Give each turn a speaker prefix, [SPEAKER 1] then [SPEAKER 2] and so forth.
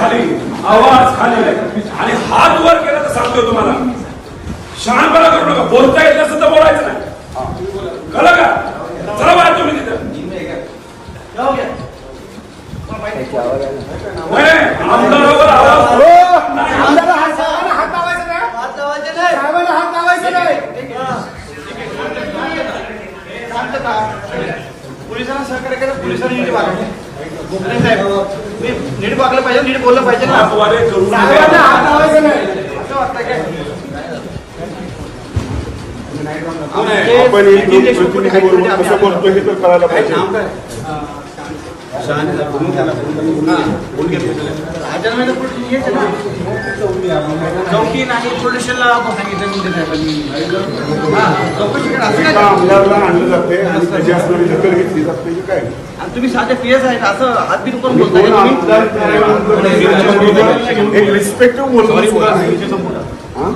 [SPEAKER 1] खाली आवाज खाली. आणि हात वर केला तर सांगतो तुम्हाला. शहाणपणा करू नका. बोलता येत नसेल तर बोलायचं नाही. कळलं का? चला बाहेर तुम्ही तिथं. आमदारावर आवाज
[SPEAKER 2] पोलिसांना सहकार्य करा. पोलिसांनी नीट वागलं पाहिजे नीट बोललं पाहिजे ना
[SPEAKER 3] आपण कसं बोलतो हे तर कळायला पाहिजे
[SPEAKER 2] पुढे हेच आहे ना. चौकी नाही पोलिसांना सांगितलं मी त्या साहेबांनी. हा, चौकशी करा असं काय
[SPEAKER 3] आमदारला आणलं जाते आणि त्याची असणारी दखल घेतली जात नाही काय
[SPEAKER 2] आणि तुम्ही साधे पीएस आहेत असं हात बीत करून बोलताय
[SPEAKER 3] दोन
[SPEAKER 2] का तुम्ही?
[SPEAKER 3] आमदार त्याच्याबरोबर एक रिस्पेक्टिव्ह बोलणं सुद्धा नाही. हा?